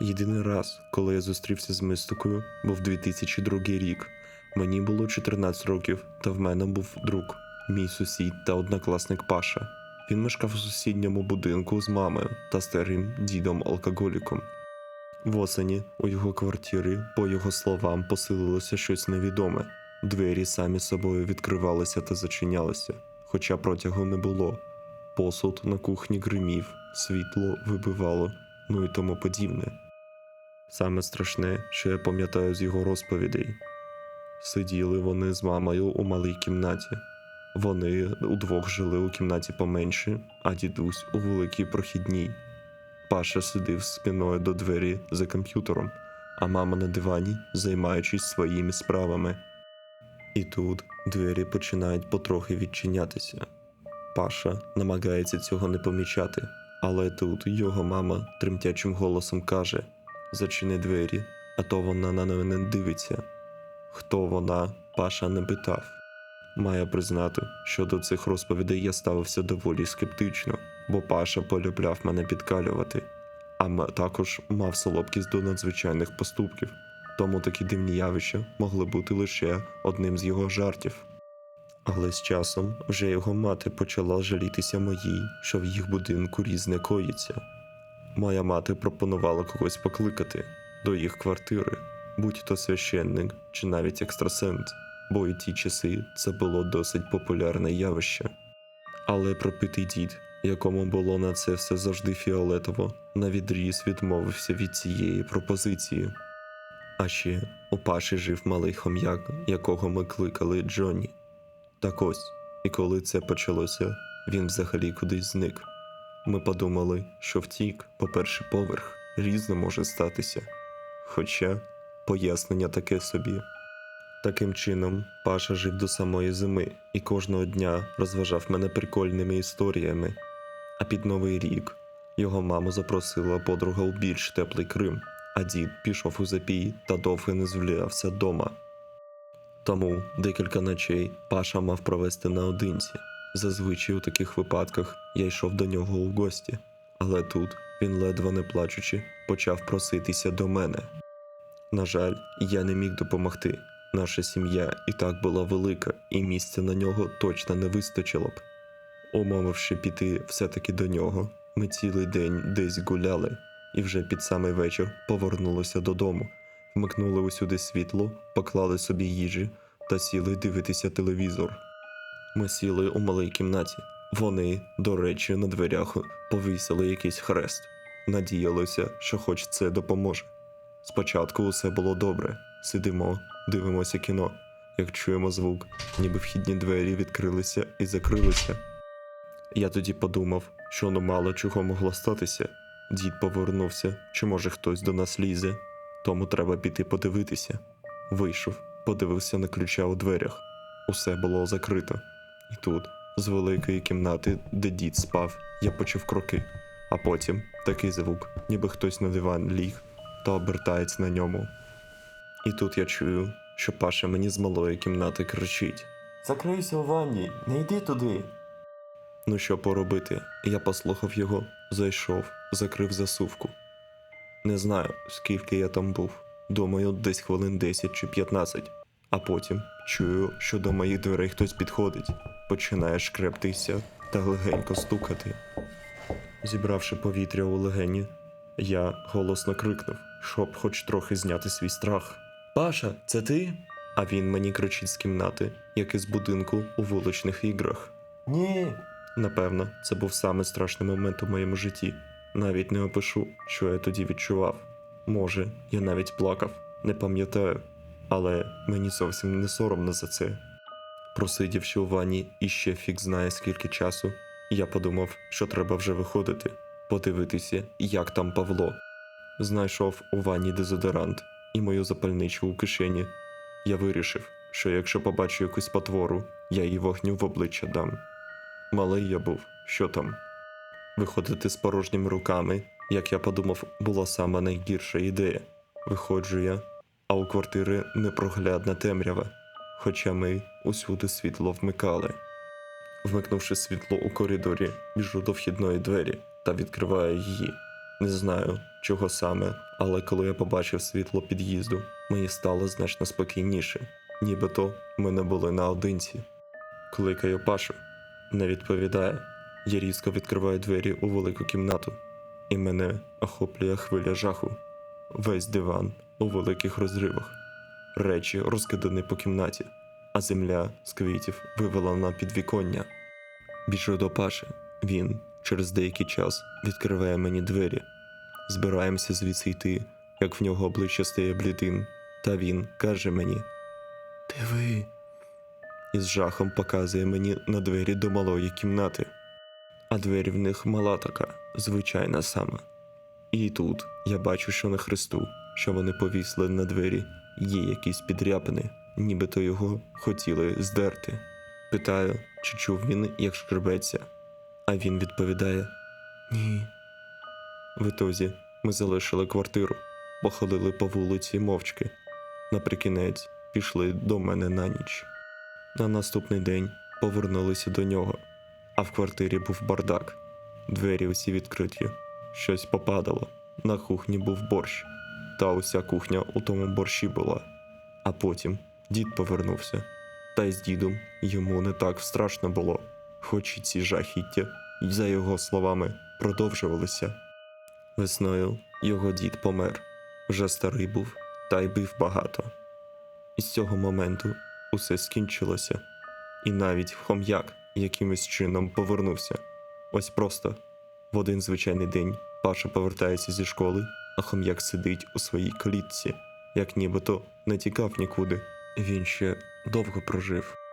Єдиний раз, коли я зустрівся з мистикою, був 2002 рік. Мені було 14 років, та в мене був друг, мій сусід та однокласник Паша. Він мешкав у сусідньому будинку з мамою та старим дідом-алкоголіком. Восені у його квартирі, по його словам, посилилося щось невідоме. Двері самі собою відкривалися та зачинялися, хоча протягу не було. Посуд на кухні гримів, світло вибивало, ну і тому подібне. Саме страшне, що я пам'ятаю з його розповідей. Сиділи вони з мамою у малій кімнаті. Вони удвох жили у кімнаті поменше, а дідусь у великій прохідній. Паша сидів спиною до двері за комп'ютером, а мама на дивані, займаючись своїми справами. І тут двері починають потрохи відчинятися. Паша намагається цього не помічати, але тут його мама тремтячим голосом каже: Зачини двері, а то вона на мене дивиться. Хто вона, Паша не питав. Маю признати, що до цих розповідей я ставився доволі скептично, бо Паша полюбляв мене підкалювати, а також мав солодкість до надзвичайних поступків, тому такі дивні явища могли бути лише одним з його жартів. Але з часом вже його мати почала жалітися моїй, що в їх будинку різне коїться. Моя мати пропонувала когось покликати до їх квартири, будь то священник чи навіть екстрасенс, бо і ті часи це було досить популярне явище. Але пропитий дід, якому було на це все завжди фіолетово, навідріз відмовився від цієї пропозиції. А ще у Паші жив малий хом'як, якого ми кликали Джонні. Так ось, і коли це почалося, він взагалі кудись зник. Ми подумали, що втік по перший поверх різне може статися. Хоча пояснення таке собі. Таким чином, Паша жив до самої зими і кожного дня розважав мене прикольними історіями. А під Новий рік його маму запросила подруга у більш теплий Крим, а дід пішов у запій та довго не з'являвся дома. Тому декілька ночей Паша мав провести наодинці. Зазвичай у таких випадках я йшов до нього у гості, але тут він, ледве не плачучи, почав проситися до мене. На жаль, я не міг допомогти. Наша сім'я і так була велика, і місця на нього точно не вистачило б. Умовивши піти все-таки до нього, ми цілий день десь гуляли, і вже під самий вечір повернулися додому, вмикнули усюди світло, поклали собі їжі та сіли дивитися телевізор. Ми сіли у малій кімнаті. Вони, до речі, на дверях повісили якийсь хрест. Надіялися, що хоч це допоможе. Спочатку усе було добре. Сидимо, дивимося кіно. Як чуємо звук, ніби вхідні двері відкрилися і закрилися. Я тоді подумав, що ну мало чого могло статися. Дід повернувся, чи може хтось до нас лізе, тому треба піти подивитися. Вийшов, подивився на ключа у дверях. Усе було закрито. І тут, з великої кімнати, де дід спав, я почув кроки, а потім такий звук, ніби хтось на диван ліг та обертається на ньому. І тут я чую, що Паша мені з малої кімнати кричить: Закрийся у ванні, не йди туди. Ну що поробити? Я послухав його, зайшов, закрив засувку. Не знаю, скільки я там був. Думаю, десь хвилин 10 чи 15. А потім чую, що до моїх дверей хтось підходить, починає шкрептися та легенько стукати. Зібравши повітря у легені, я голосно крикнув, щоб хоч трохи зняти свій страх. Паша, це ти? А він мені кричить з кімнати, як із будинку у вуличних іграх. Ні. Напевно, це був самий страшний момент у моєму житті. Навіть не опишу, що я тоді відчував. Може, я навіть плакав, не пам'ятаю, але мені зовсім не соромно за це. Просидівши у ванні іще фік знає скільки часу, я подумав, що треба вже виходити, подивитися, як там Павло. Знайшов у ванні дезодорант і мою запальничку у кишені. Я вирішив, що якщо побачу якусь потвору, я їй вогню в обличчя дам. Малий я був, що там? Виходити з порожніми руками, як я подумав, була сама найгірша ідея. Виходжу я, а у квартири непроглядна темрява, хоча ми усюди світло вмикали. Вмикнувши світло у коридорі, біжу до вхідної двері та відкриваю її. Не знаю, чого саме, але коли я побачив світло під'їзду, мені стало значно спокійніше, нібито ми не були наодинці. Кликаю Пашу, не відповідає. Я різко відкриваю двері у велику кімнату, і мене охоплює хвиля жаху. Весь диван у великих розривах, речі розкидані по кімнаті, а земля з квітів вивела на підвіконня. Біжу до Паші. Він через деякий час відкриває мені двері. Збираємося звідси йти, як в нього обличчя стає блідим, та він каже мені: Диви. І з жахом показує мені на двері до малої кімнати. А двері в них мала така, звичайна сама. І тут я бачу, що на хресту, що вони повісли на двері, є якісь підряпини, нібито його хотіли здерти. Питаю, чи чув він, як шкребеться, а він відповідає: Ні. В ітозі ми залишили квартиру, походили по вулиці мовчки. Наприкінець пішли до мене на ніч. На наступний день повернулися до нього, а в квартирі був бардак. Двері усі відкриті, щось попадало. На кухні був борщ, та уся кухня у тому борщі була. А потім дід повернувся. Та й з дідом йому не так страшно було, хоч і ці жахіття, за його словами, продовжувалися. Весною його дід помер, вже старий був, та й бив багато. І з цього моменту усе скінчилося, і навіть хом'як якимось чином повернувся. Ось просто в один звичайний день Паша повертається зі школи, а хом'як сидить у своїй клітці, як нібито не тікав нікуди. Він ще довго прожив.